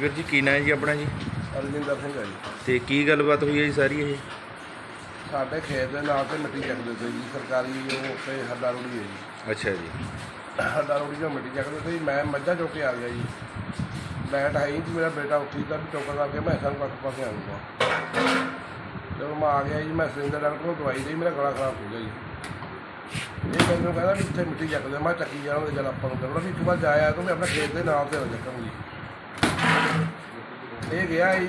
ਵੀਰ ਜੀ ਕੀ ਨਾਂ ਹੈ ਜੀ ਆਪਣਾ ਜੀ? ਅਰਜਿੰਦਰ ਸਿੰਘ ਹੈ ਜੀ। ਤੇ ਕੀ ਗੱਲਬਾਤ ਹੋਈ ਹੈ ਜੀ ਸਾਰੀ ਇਹ? ਸਾਡੇ ਖੇਤ ਦੇ ਨਾਲ ਤੇ ਮਿੱਟੀ ਚੱਕਦੇ ਸੀ ਜੀ ਸਰਕਾਰੀ ਉਹ ਉੱਤੇ ਹੱਡਾ ਰੋੜੀ ਹੈ ਜੀ। ਅੱਛਾ ਜੀ। ਹੱਡਾ ਰੋੜੀ ਤੋਂ ਮਿੱਟੀ ਚੱਕਦੇ ਸੀ ਮੈਂ ਮੱਝਾਂ ਚੁੱਕ ਕੇ ਆ ਗਿਆ ਜੀ। ਮੈਂ ਢਾਈ ਇੰਚ ਮੇਰਾ ਬੇਟਾ ਉੱਠੀ ਦਾ ਵੀ ਚੁੱਕ ਕਰਕੇ ਮੈਂ ਸਾਨੂੰ ਕੱਖ ਪਾਸੇ ਆ ਗਿਆ ਜਦੋਂ ਮੈਂ ਆ ਗਿਆ ਜੀ ਮੈਂ ਸਿੰਦਰ ਡਾਕਟਰ ਕੋਲ ਦਵਾਈ ਲਈ ਮੇਰਾ ਗਲਾ ਖਰਾਬ ਹੋ ਗਿਆ ਜੀ। ਇਹ ਮੈਨੂੰ ਕਹਿੰਦਾ ਵੀ ਇੱਥੇ ਮਿੱਟੀ ਚੱਕਦੇ ਮੈਂ ਚੱਕੀ ਜਾਣਗੇ ਜਦ ਆਪਾਂ ਨੂੰ ਕਰਨਾ ਵੀ ਇੱਕ ਵਾਰ ਜਾਇਆ ਤਾਂ ਮੈਂ ਆਪਣੇ ਖੇਤ ਦੇ ਨਾਲ ਤੇ ਚੱਕਾਂਗੀ ਇਹ ਗਿਆ ਜੀ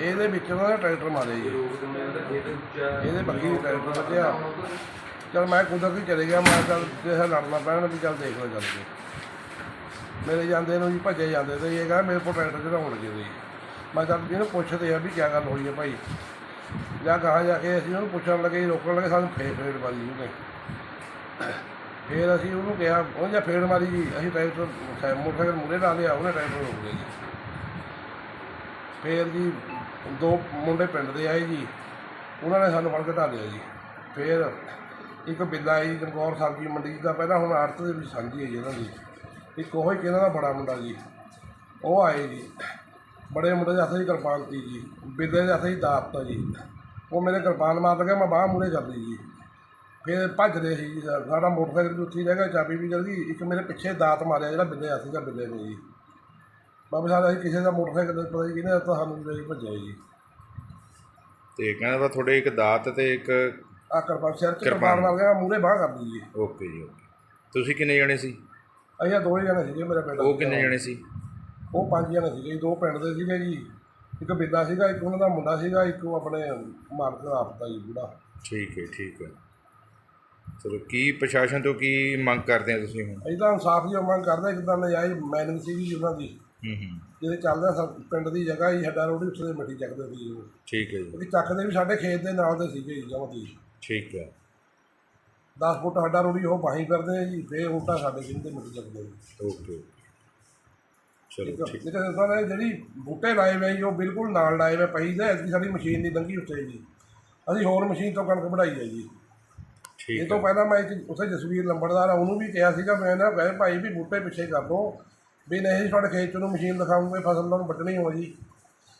ਇਹਦੇ ਵਿੱਚ ਨਾ ਟਰੈਕਟਰ ਮਾਰਿਆ ਜੀ। ਇਹਦੇ ਬੱਗੀ ਦੇ ਟਰੈਕਟਰ ਵੱਜਿਆ। ਚਲ ਮੈਂ ਕੁਦਰਤੀ ਚਲੇ ਗਿਆ, ਮੈਂ ਚੱਲ ਜੇ ਲੜਨਾ ਪੈਣਾ ਵੀ ਚੱਲ ਦੇਖ ਲਓ ਚੱਲ ਕੇ। ਮੇਰੇ ਜਾਂਦੇ ਨੂੰ ਜੀ ਭੱਜੇ ਜਾਂਦੇ ਤੇ ਇਹ ਕਹਿੰਦਾ ਮੇਰੇ ਕੋਲ ਟਰੈਕਟਰ ਚੜਾਉਣ ਲੱਗੇ ਸੀ ਮੈਂ ਚੱਲ ਇਹਨੂੰ ਪੁੱਛਦੇ ਆ ਵੀ ਕੀ ਗੱਲ ਹੋਈ ਹੈ ਭਾਈ। ਜਾਂ ਕਹਾਂ ਜਾ ਕੇ ਅਸੀਂ ਉਹਨੂੰ ਪੁੱਛਣ ਲੱਗੇ ਰੋਕਣ ਲੱਗੇ, ਸਾਨੂੰ ਫੇਰ ਫੇਰ ਮਾਰੀ ਉਹਨੇ। ਫੇਰ ਅਸੀਂ ਉਹਨੂੰ ਕਿਹਾ ਉਹ ਜਾਂ ਫੇਰ ਮਾਰੀ ਜੀ, ਅਸੀਂ ਟਰੈਕਟਰ ਮੋਟਰਸਾਈਕਲ ਮੂਰੇ ਲਾ ਲਿਆ, ਉਹਨੇ ਟਰੈਕਟਰ ਰੋਕ ਲਿਆ ਜੀ। ਫੇਰ ਜੀ ਦੋ ਮੁੰਡੇ ਪਿੰਡ ਦੇ ਆਏ ਜੀ, ਉਹਨਾਂ ਨੇ ਸਾਨੂੰ ਫੜ ਘਟਾ ਲਿਆ ਜੀ। ਫੇਰ ਇੱਕ ਬਿੱਲਾ ਹੈ ਜੀ ਚਮਕੌਰ ਸਬਜ਼ੀ ਮੰਡੀ ਦਾ ਪਹਿਲਾਂ ਹੁਣ ਆੜਤ ਦੇ ਵਿੱਚ ਸਾਂਝੀ ਹੈ ਜੀ ਇਹਨਾਂ ਦੀ। ਇੱਕ ਉਹ ਹੀ ਇਹਨਾਂ ਦਾ ਬੜਾ ਮੁੰਡਾ ਜੀ। ਉਹ ਆਏ ਜੀ, ਬੜੇ ਮੁੰਡੇ ਦੇ ਹੱਥ ਦੀ ਕਿਰਪਾਨ ਤੀ ਜੀ, ਬਿੱਲੇ ਦੇ ਹੱਥ 'ਚ ਦਾਤ ਤਾ ਜੀ। ਉਹ ਮੇਰੇ ਕਿਰਪਾਨ ਮਾਰ ਲਗਾ, ਮੈਂ ਬਾਹ ਮੂਰੇ ਕਰ ਲਈ ਜੀ। ਫਿਰ ਭੱਜਦੇ ਸੀ ਜੀ, ਸਾਡਾ ਮੋਟਰਸਾਈਕਲ ਵੀ ਉੱਥੇ ਹੀ ਰਹਿ ਗਿਆ, ਚਾਬੀ ਵੀ ਚਲ ਇੱਕ ਮੇਰੇ ਪਿੱਛੇ ਦਾਤ ਮਾਰਿਆ ਜਿਹੜਾ ਬਿੱਲੇ ਹੱਥ ਦਾ ਬਿੱਲੇ ਨੇ ਜੀ। ਬਾਬਾ ਸਾਹਿਬ ਅਸੀਂ ਕਿਸੇ ਦਾ ਮੋਟਰਸਾਈਕਲ ਪਤਾ ਨਹੀਂ ਕਿਹਨੇ ਤਾਂ ਸਾਨੂੰ ਕੇ ਭੱਜਿਆ ਜੀ। ਤੇ ਕਹਿੰਦਾ ਵਾ ਤੁਹਾਡੇ ਇੱਕ ਦਾਤ ਤੇ ਇੱਕ ਆ ਕਿਰਪਾਨ ਸਿਰ 'ਚ ਕਿਰਪਾਨ। ਮਾਰ ਗਿਆ ਮੂਰੇ ਬਾਹ ਕਰ ਲਈ ਜੀ। ਓਕੇ ਜੀ ਓਕੇ। ਤੁਸੀਂ ਕਿੰਨੇ ਜਣੇ ਸੀ? ਅਸੀਂ ਦੋ ਹੀ ਜਣੇ ਸੀਗੇ ਮੇਰਾ ਬੇਟਾ ਉਹ ਕਿੰਨੇ ਜਣੇ ਸੀ? ਉਹ ਪੰਜ ਜਣੇ ਸੀਗੇ ਦੋ ਪਿੰਡ ਦੇ ਸੀਗੇ ਜੀ। ਇੱਕ ਬਿੱਲਾ ਸੀਗਾ ਇੱਕ ਉਹਨਾਂ ਦਾ ਮੁੰਡਾ ਸੀਗਾ ਇੱਕ ਉਹ ਆਪਣੇ ਮਾਲਕ ਦਾ ਆਪਦਾ ਜੀ ਬੁੜਾ। ਠੀਕ ਹੈ ਠੀਕ ਹੈ। ਚਲੋ ਕੀ ਪ੍ਰਸ਼ਾਸਨ ਤੋਂ ਕੀ ਮੰਗ ਕਰਦੇ ਆ ਤੁਸੀਂ ਹੁਣ? ਅਸੀਂ ਤਾਂ ਇਨਸਾਫ ਦੀ ਮੰਗ ਕਰਦੇ ਤਾਂ ਨਜਾਇਜ਼ ਮੈਨਿੰਗ ਸੀਗੀ ਉਹਨਾਂ ਦੀ। ਹੂੰ ਹੂੰ। ਜਿਹਦੇ ਚੱਲਦਾ ਸਭ ਪਿੰਡ ਦੀ ਜਗ੍ਹਾ ਹੀ ਹੱਡਾ ਰੋਡ ਉੱਤੇ ਮਿੱਟੀ ਚੱਕਦੇ ਸੀ ਉਹ। ਠੀਕ ਹੈ ਜੀ। ਕਿਉਂਕਿ ਚੱਕਦੇ ਵੀ ਸਾਡੇ ਖੇਤ ਦੇ ਨਾਲ ਦੇ ਸੀਗੇ ਜੀ ਜਮਾਂ ਦੀ। ਠੀਕ ਹੈ। 10 ਫੁੱਟ ਹੱਡਾ ਰੋੜੀ ਉਹ ਬਾਹੀਂ ਕਰਦੇ ਆ ਜੀ ਫੇਰ ਉਲਟਾ ਸਾਡੇ ਤੇ ਮਿੱਟੀ ਚੱਕਦੇ ਜੀ। ਓਕੇ। ਚਲੋ ਠੀਕ ਦੱਸਾਂ ਨੇ ਜਿਹੜੀ ਬੂਟੇ ਲਾਏ ਹੋਏ ਜੀ ਉਹ ਬਿਲਕੁਲ ਨਾਲ ਲਾਏ ਹੋਏ ਪਈ ਦੇ ਐਸੀ ਸਾਡੀ ਮਸ਼ੀਨ ਨਹੀਂ ਲੰਗੀ ਉੱਤੇ ਜੀ। ਅਸੀਂ ਹੋਰ ਮਸ਼ੀਨ ਤੋਂ ਕਣਕ ਵਢਾਈ ਹੈ ਜੀ। ਇਹ ਤੋਂ ਹੈ। ਪਹਿਲਾਂ ਮੈਂ ਇੱਕ ਉੱਥੇ ਜਸਵੀਰ ਲੰਬੜਦਾਰ ਆ ਉਹਨੂੰ ਵੀ ਕਿਹਾ ਸੀਗਾ ਮੈਂ ਨਾ ਕਹੇ ਭਾਈ ਵੀ ਬੂਟੇ ਪਿੱਛੇ ਕਰ ਦੋ ਵੀ ਨਹੀਂ ਤੁਹਾਡੇ ਖੇਤ 'ਚ ਮਸ਼ੀਨ ਦਿਖਾਉਂਗੇ ਫਸਲ ਨੂੰ ਵੱਢਣੀ ਹੋ ਜੀ।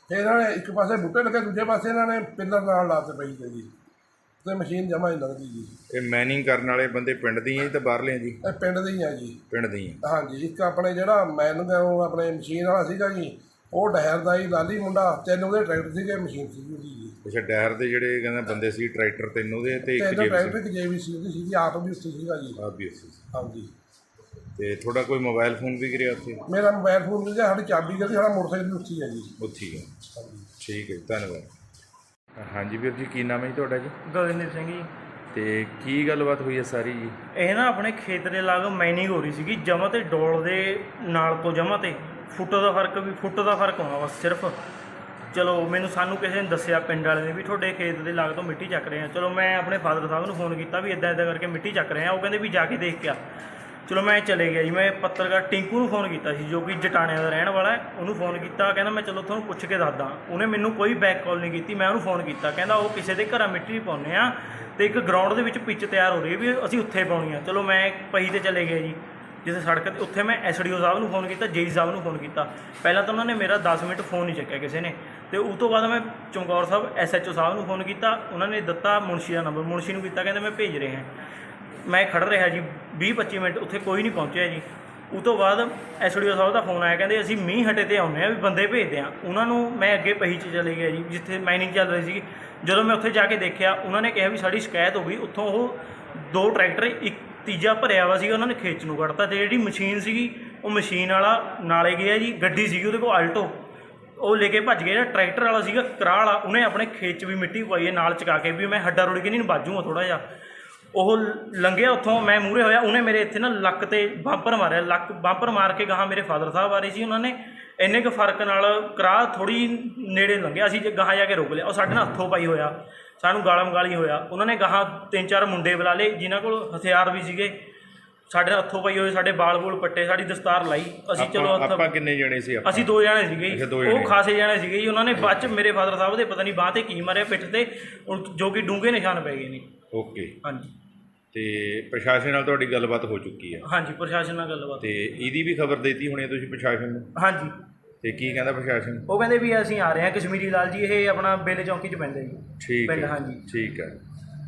ਫਿਰ ਇਹਨਾਂ ਨੇ ਇੱਕ ਪਾਸੇ ਬੂਟੇ ਲੱਗੇ ਦੂਜੇ ਪਾਸੇ ਇਹਨਾਂ ਨੇ ਪਿੱਲਰ ਨਾਲ ਲਾਤੇ ਪਈ ਤੇ ਜੀ। ਤੇ ਮਸ਼ੀਨ ਜਮਾ ਹੀ ਲੱਗਦੀ ਜੀ। ਇਹ ਮੈਨਿੰਗ ਕਰਨ ਵਾਲੇ ਬੰਦੇ ਪਿੰਡ ਦੀਆਂ ਹੀ ਤੇ ਬਾਹਰਲੇ ਆ ਜੀ? ਇਹ ਪਿੰਡ ਦੇ ਹੀ ਆ ਜੀ। ਪਿੰਡ ਦੀਆਂ ਹਾਂਜੀ ਇੱਕ ਆਪਣੇ ਜਿਹੜਾ ਮੈਨ ਦਾ ਉਹ ਆਪਣੇ ਮਸ਼ੀਨ ਵਾਲਾ ਸੀਗਾ ਜੀ ਉਹ ਡਹਿਰ ਦਾ ਹੀ ਲਾਲੀ ਮੁੰਡਾ ਤਿੰਨ ਉਹਦੇ ਟਰੈਕਟਰ ਸੀਗੇ ਮਸ਼ੀਨ ਉਹਦੀ ਜੀ। ਅੱਛਾ ਡਹਿਰ ਦੇ ਜਿਹੜੇ ਕਹਿੰਦਾ ਬੰਦੇ ਸੀ ਟਰੈਕਟਰ ਤਿੰਨ ਉਹਦੇ ਤੇ ਇੱਕ ਤਿੰਨ ਜੇ ਟਰੈਕਟਰ ਇੱਕ ਜੇਵੀਸੀ ਉਹਦੀ ਸੀਗੀ ਆਪ ਵੀ ਉੱਥੇ ਸੀਗਾ ਜੀ। ਆਬਵੀਅਸਲੀ ਹਾਂਜੀ। ਤੇ ਤੁਹਾਡਾ ਕੋਈ ਮੋਬਾਈਲ ਫੋਨ ਵੀ ਗਿਰਿਆ ਉੱਥੇ? ਮੇਰਾ ਮੋਬਾਈਲ ਫੋਨ ਵੀ ਸਾਡੀ ਚਾਬੀ ਗਈ ਸਾਡਾ ਮੋਟਰਸਾਈਕਲ ਵੀ ਉੱਥੇ ਹੀ ਹੈ ਜੀ। ਉੱਥੇ ਹੀ ਠੀਕ ਹੈ ਜੀ, ਧੰਨਵਾਦ। ਹਾਂਜੀ ਵੀਰ ਜੀ ਕੀ ਨਾਮ ਹੈ ਜੀ ਤੁਹਾਡਾ ਜੀ? ਗਗਨਦੀਪ ਸਿੰਘ ਜੀ। ਤੇ ਕੀ ਗੱਲਬਾਤ ਹੋਈ ਹੈ ਸਾਰੀ ਜੀ? ਇਹ ਨਾ ਆਪਣੇ ਖੇਤ ਦੇ ਲਾਗ ਮਾਈਨਿੰਗ ਹੋ ਰਹੀ ਸੀਗੀ ਜਮਾ ਤੇ ਡੋਲ ਦੇ ਨਾਲ ਤੋਂ ਜਮਾ ਤੇ। ਫੁੱਟ ਦਾ ਫ਼ਰਕ ਵੀ ਫੁੱਟ ਦਾ ਫ਼ਰਕ ਆਉਣਾ ਬਸ ਸਿਰਫ। ਚਲੋ ਮੈਨੂੰ ਸਾਨੂੰ ਕਿਸੇ ਨੇ ਦੱਸਿਆ ਪਿੰਡ ਵਾਲੇ ਨੇ ਵੀ ਤੁਹਾਡੇ ਖੇਤ ਦੇ ਲਾਗ ਤੋਂ ਮਿੱਟੀ ਚੱਕ ਰਹੇ ਆ। ਚਲੋ ਮੈਂ ਆਪਣੇ ਫਾਦਰ ਸਾਹਿਬ ਨੂੰ ਫੋਨ ਕੀਤਾ ਵੀ ਇਦਾਂ ਇਦਾਂ ਕਰਕੇ ਮਿੱਟੀ ਚੱਕ ਰਹੇ ਆ। ਉਹ ਕਹਿੰਦੇ ਵੀ ਜਾ ਕੇ ਦੇਖ ਕੇ ਆ। ਚਲੋ ਮੈਂ ਚਲੇ ਗਿਆ ਜੀ, ਮੈਂ ਪੱਤਰਕਾਰ ਟਿੰਕੂ ਨੂੰ ਫੋਨ ਕੀਤਾ ਸੀ, ਜੋ ਕਿ ਜਟਾਣਿਆਂ ਦਾ ਰਹਿਣ ਵਾਲਾ ਹੈ, ਉਹਨੂੰ ਫੋਨ ਕੀਤਾ, ਕਹਿੰਦਾ ਮੈਂ ਚਲੋ ਤੁਹਾਨੂੰ ਪੁੱਛ ਕੇ ਦੱਸਦਾ। ਉਹਨੇ ਮੈਨੂੰ ਕੋਈ ਬੈਕ ਕਾਲ ਨਹੀਂ ਕੀਤੀ, ਮੈਂ ਉਹਨੂੰ ਫੋਨ ਕੀਤਾ, ਕਹਿੰਦਾ ਉਹ ਕਿਸੇ ਦੇ ਘਰਾਂ ਮਿੱਟੀ ਪਾਉਂਦੇ ਆ ਤੇ ਇੱਕ ਗਰਾਊਂਡ ਦੇ ਵਿੱਚ ਪਿੱਚ ਤਿਆਰ ਹੋ ਰਹੀ ਹੈ ਵੀ ਅਸੀਂ ਉੱਥੇ ਪਾਉਣੀ ਆ। ਚਲੋ ਮੈਂ ਪਹੀ ਤੇ ਚਲੇ ਗਿਆ ਜੀ ਜਿਸ ਸੜਕ ਤੇ, ਉੱਥੇ ਮੈਂ ਐਸਡੀਓ ਸਾਹਿਬ ਨੂੰ ਫੋਨ ਕੀਤਾ ਜੇਈ ਸਾਹਿਬ ਨੂੰ ਫੋਨ ਕੀਤਾ। ਪਹਿਲਾਂ ਤਾਂ ਉਹਨਾਂ ਨੇ ਮੇਰਾ 10 ਮਿੰਟ ਫੋਨ ਨਹੀਂ ਚੱਕਿਆ ਕਿਸੇ ਨੇ। ਤੇ ਉਸ ਤੋਂ ਬਾਅਦ ਮੈਂ ਚਮਕੌਰ ਸਾਹਿਬ ਐਸਐਚਓ ਸਾਹਿਬ ਨੂੰ ਫੋਨ ਕੀਤਾ, ਉਹਨਾਂ ਨੇ ਦਿੱਤਾ ਮੁਨਸ਼ੀ ਦਾ ਨੰਬਰ ਮੁਨਸ਼ੀ ਨੂੰ ਕੀਤਾ, ਕਹਿੰਦੇ ਮੈਂ ਭੇਜ ਰਿਹਾ। ਮੈਂ ਖੜ ਰਿਹਾ ਜੀ 20 25 ਮਿੰਟ ਉੱਥੇ ਕੋਈ ਨਹੀਂ ਪਹੁੰਚਿਆ ਜੀ। ਉਹ ਤੋਂ ਬਾਅਦ ਐਸਡੀਓ ਸਾਹਿਬ ਦਾ ਫੋਨ ਆਇਆ, ਕਹਿੰਦੇ ਅਸੀਂ ਮੀਂਹ ਹਟੇ ਤੇ ਆਉਂਦੇ ਆ ਵੀ ਬੰਦੇ ਭੇਜਦੇ ਆ ਉਹਨਾਂ ਨੂੰ ਮੈਂ ਅੱਗੇ ਪਹੀ 'ਚ ਚਲੇ ਗਿਆ ਜੀ, ਜਿੱਥੇ ਮਾਈਨਿੰਗ ਚੱਲ ਰਹੀ ਸੀ ਜਦੋਂ ਮੈਂ ਉੱਥੇ ਜਾ ਕੇ ਦੇਖਿਆ, ਉਹਨਾਂ ਨੇ ਕਿਹਾ ਵੀ ਸਾਡੀ ਸ਼ਿਕਾਇਤ ਹੋ ਗਈ। ਉੱਥੋਂ ਉਹ ਦੋ ਟਰੈਕਟਰ, ਇੱਕ ਤੀਜਾ ਭਰਿਆ ਵਾ ਸੀ ਉਹਨਾਂ ਨੇ ਖੇਚ ਨੂੰ ਕੱਢਤਾ ਤੇ ਜਿਹੜੀ ਮਸ਼ੀਨ ਸੀਗੀ, ਉਹ ਮਸ਼ੀਨ ਵਾਲਾ ਨਾਲੇ ਗਿਆ ਜੀ, ਗੱਡੀ ਸੀਗੀ, ਉਹਦੇ ਕੋਲ ਆਲਟੋ। ਉਹ ਲੈ ਕੇ ਭੱਜ ਗਿਆ, ਜਿਹੜਾ ਟਰੈਕਟਰ ਵਾਲਾ ਸੀਗਾ, ਕਰਾਹ ਵਾਲਾ, ਉਹਨੇ ਆਪਣੇ ਖੇਤ 'ਚ ਵੀ ਮਿੱਟੀ ਪਵਾਈ ਹੈ, ਨਾਲ ਚਕਾ ਕੇ ਵੀ ਮੈਂ ਹੱਡਾ ਰੁੜ ਕੇ ਨਹੀਂ ਬਾਜੂਗਾ ਥੋੜਾ ਜਿਹਾ। ਉਹ ਲੰਘਿਆ ਉੱਥੋਂ ਮੈਂ ਮੂਰੇ ਹੋਇਆ ਉਹਨੇ ਮੇਰੇ ਇੱਥੇ ਨਾ ਲੱਕ ਤੇ ਬੰਪਰ ਮਾਰਿਆ ਲੱਕ ਬੰਪਰ ਮਾਰ ਕੇ ਗਾਹਾਂ ਮੇਰੇ ਫਾਦਰ ਸਾਹਿਬ ਆ ਰਹੇ ਸੀ ਉਹਨਾਂ ਨੇ ਇੰਨੇ ਕੁ ਫ਼ਰਕ ਨਾਲ ਕਰਾਹ ਥੋੜੀ ਨੇੜੇ ਲੰਘਿਆ ਅਸੀਂ ਜੇ ਗਾਹਾਂ ਜਾ ਕੇ ਰੁਕ ਲਿਆ ਉਹ ਸਾਡੇ ਨਾਲ ਹੱਥੋਂ ਪਾਈ ਹੋਇਆ ਸਾਨੂੰ ਗਾਲਮ ਗਾਲੀ ਹੋਇਆ ਉਹਨਾਂ ਨੇ ਗਾਹਾਂ ਤਿੰਨ ਚਾਰ ਮੁੰਡੇ ਬੁਲਾ ਲਏ ਜਿਨ੍ਹਾਂ ਕੋਲ ਹਥਿਆਰ ਵੀ ਸੀਗੇ ਸਾਡੇ ਨਾਲ ਹੱਥੋਂ ਪਾਈ ਹੋਏ ਸਾਡੇ ਬਾਲ ਬੂਲ ਪੱਟੇ ਸਾਡੀ ਦਸਤਾਰ ਲਾਈ ਅਸੀਂ ਚਲੋ ਆਪਾਂ ਹੱਥ ਆਪਾਂ ਕਿੰਨੇ ਜਣੇ ਸੀ ਆਪਾਂ ਅਸੀਂ ਦੋ ਜਣੇ ਸੀਗੇ। ਉਹ ਖਾਸੇ ਜਣੇ ਸੀਗੇ ਜੀ ਉਹਨਾਂ ਨੇ ਬਾਅਦ ਚ ਮੇਰੇ ਫਾਦਰ ਸਾਹਿਬ ਦੇ ਪਤਾ ਨਹੀਂ ਬਾਹ ਤੇ ਕੀ ਮਾਰਿਆ ਪਿੱਠ ਤੇ ਜੋ ਕਿ ਡੂੰਘੇ ਨਿਸ਼ਾਨ ਪੈ ਗਏ ਨੇ ਓਕੇ। ਹਾਂਜੀ। ਤੇ ਪ੍ਰਸ਼ਾਸਨ ਨਾਲ ਤੁਹਾਡੀ ਗੱਲਬਾਤ ਹੋ ਚੁੱਕੀ ਹੈ ਹਾਂਜੀ ਪ੍ਰਸ਼ਾਸਨ ਨਾਲ ਗੱਲਬਾਤ ਤੇ ਇਹਦੀ ਵੀ ਖਬਰ ਦਿੱਤੀ ਹੋਣੀ ਹੈ ਤੁਸੀਂ ਪ੍ਰਸ਼ਾਸਨ ਨੂੰ? ਹਾਂਜੀ। ਤੇ ਕੀ ਕਹਿੰਦਾ ਪ੍ਰਸ਼ਾਸਨ? ਉਹ ਕਹਿੰਦੇ ਵੀ ਅਸੀਂ ਆ ਰਹੇ ਹਾਂ ਕਸ਼ਮੀਰੀ ਲਾਲ ਜੀ ਇਹ ਆਪਣਾ ਬੇਲੇ ਚੌਂਕੀ 'ਚ ਪੈਂਦਾ ਜੀ। ਠੀਕ ਪਿੰਡ ਹੈ ਹਾਂਜੀ। ਠੀਕ ਹੈ।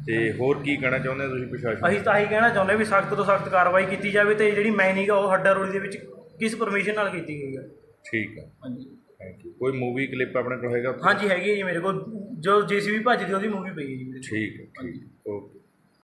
ਤੇ ਹੋਰ ਕੀ ਕਹਿਣਾ ਚਾਹੁੰਦੇ ਹੋ ਤੁਸੀਂ ਪ੍ਰਸ਼ਾਸਨ? ਅਸੀਂ ਤਾਂ ਇਹੀ ਕਹਿਣਾ ਚਾਹੁੰਦੇ ਵੀ ਸਖਤ ਤੋਂ ਸਖਤ ਕਾਰਵਾਈ ਕੀਤੀ ਜਾਵੇ ਤੇ ਜਿਹੜੀ ਮਾਈਨਿੰਗ ਆ ਉਹ ਹੱਡਾ ਰੋੜੀ ਦੇ ਵਿੱਚ ਕਿਸ ਪਰਮਿਸ਼ਨ ਨਾਲ ਕੀਤੀ ਗਈ ਹੈ ਠੀਕ ਹੈ। ਹਾਂਜੀ। ਥੈਂਕ ਯੂ ਕੋਈ ਮੂਵੀ ਕਲਿੱਪ ਆਪਣੇ ਕੋਲ ਹੈਗਾ? ਹਾਂਜੀ ਹੈਗੀ ਹੈ ਜੀ ਮੇਰੇ ਕੋਲ। ਜੋ ਜੀਸੀਬੀ ਭੱਜਦੀ ਉਹਦੀ ਮੂਵੀ ਪਈ ਹੈ ਜੀ ਮੇਰੇ ਕੋਲ। ਠੀਕ ਹੈ ਠੀਕ ਹੈ।